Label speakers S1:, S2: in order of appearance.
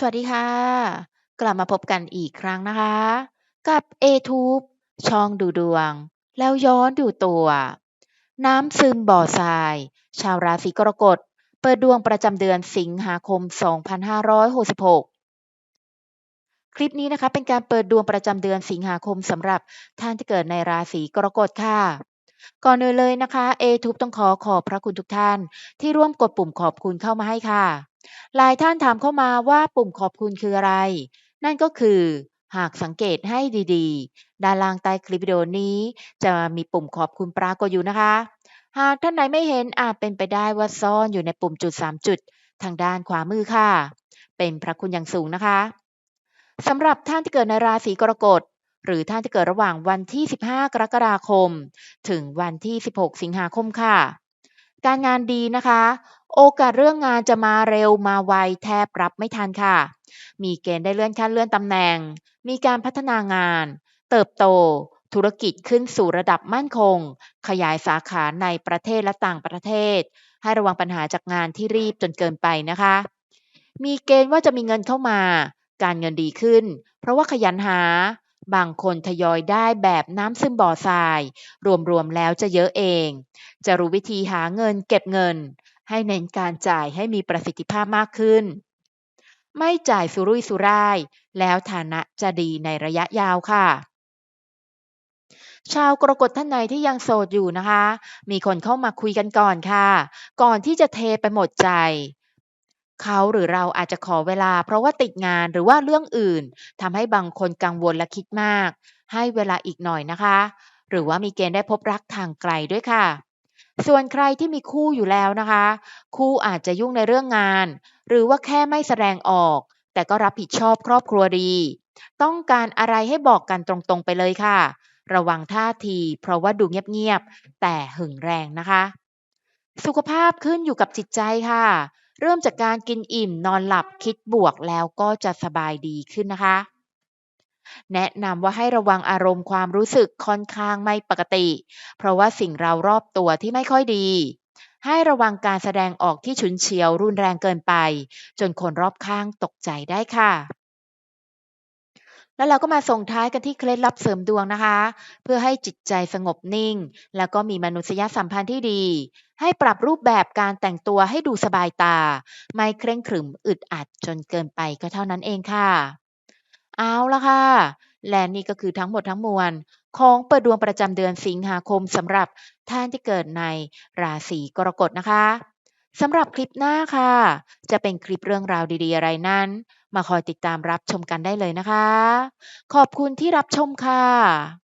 S1: สวัสดีค่ะ กลับมาพบกันอีกครั้งนะคะ กับ A-Tube ช่องดูดวง แล้วย้อนดูตัว น้ำซึมบ่อทราย ชาวราศีกรกฎ เปิดดวงประจำเดือนสิงหาคม 2566 คลิปนี้นะคะเป็นการเปิดดวงประจำเดือนสิงหาคมสำหรับท่านที่เกิดในราศีกรกฎค่ะ ก่อนอื่นเลยนะคะ A-Tube ต้องขอขอบพระคุณทุกท่าน ที่ร่วมกดปุ่มขอบคุณเข้ามาให้ค่ะ หลายท่านถามเข้ามาว่าปุ่มขอบคุณคืออะไร นั่นก็คือหากสังเกตให้ดีๆ ด้านล่างใต้คลิปวิดีโอนี้ จะมีปุ่มขอบคุณปรากฏอยู่นะคะ หากท่านใดไม่เห็นอาจเป็นไปได้ว่าซ่อนอยู่ในปุ่มจุด 3 จุด ทางด้านขวามือค่ะ เป็นพระคุณอย่างสูงนะคะสำหรับท่านที่เกิดในราศีกรกฎ หรือท่านที่เกิดระหว่างวันที่ 15 กรกฎาคม ถึงวันที่ 16 สิงหาคมค่ะ การงานดีนะคะ โอกาสเรื่องงานจะมาเร็วมาไวแทบรับไม่ทันค่ะ มีเกณฑ์ได้เลื่อนขั้นเลื่อนตำแหน่ง มีการพัฒนางาน เติบโต ธุรกิจขึ้นสู่ระดับมั่นคง ขยายสาขาในประเทศและต่างประเทศ ให้ระวังปัญหาจากงานที่รีบจนเกินไปนะคะ มีเกณฑ์ว่าจะมีเงินเข้ามาการเงินดีขึ้น เพราะว่าขยันหา บางคนทยอยได้แบบน้ำซึมบ่อทราย รวมๆแล้วจะเยอะเอง จะรู้วิธีหาเงินเก็บเงิน ให้เน้นการจ่ายให้มีประสิทธิภาพมากขึ้น ไม่จ่ายสุรุ่ยสุร่าย แล้วฐานะจะดีในระยะยาวค่ะชาวกรกฎท่านใดที่ยังโสดอยู่นะคะ มีคนเข้ามาคุยกันก่อนค่ะ ก่อนที่จะเทไปหมดใจ เขาหรือเราอาจจะขอเวลา เพราะว่าติดงานหรือว่าเรื่องอื่นทำให้บางคนกังวลและคิดมาก ให้เวลาอีกหน่อยนะคะ หรือว่ามีเกณฑ์ได้พบรักทางไกลด้วยค่ะ ส่วนใครที่มีคู่อยู่แล้วนะคะ คู่อาจจะยุ่งในเรื่องงาน หรือว่าแค่ไม่แสดงออก แต่ก็รับผิดชอบครอบครัวดี ต้องการอะไรให้บอกกันตรงๆไปเลยค่ะ ระวังท่าที เพราะว่าดูเงียบๆแต่หึงแรงนะคะ สุขภาพขึ้นอยู่กับจิตใจค่ะ เริ่มจากการกินอิ่มนอนหลับคิดบวกแล้วก็จะสบายดีขึ้นนะคะ แนะนำว่าให้ระวังอารมณ์ความรู้สึกค่อนข้างไม่ปกติ เพราะว่าสิ่งเรารอบตัวที่ไม่ค่อยดี ให้ระวังการแสดงออกที่ฉุนเฉียวรุนแรงเกินไป จนคนรอบข้างตกใจได้ค่ะ แล้วเราก็มาส่งท้ายกันที่เคล็ดลับเสริมดวงนะคะ เพื่อให้จิตใจสงบนิ่ง แล้วก็มีมนุษยสัมพันธ์ที่ดี ให้ปรับรูปแบบการแต่งตัวให้ดูสบายตา ไม่เคร่งขรึมอึดอัดจนเกินไปก็เท่านั้นเองค่ะ เอาละค่ะ และนี่ก็คือทั้งหมดทั้งมวล ของเปิดดวงประจำเดือนสิงหาคมสำหรับท่านที่เกิดในราศีกรกฎนะคะสำหรับคลิปหน้าค่ะ จะเป็นคลิปเรื่องราวดีๆอะไรนั้น มาคอยติดตามรับชมกันได้เลยนะคะ ขอบคุณที่รับชมค่ะ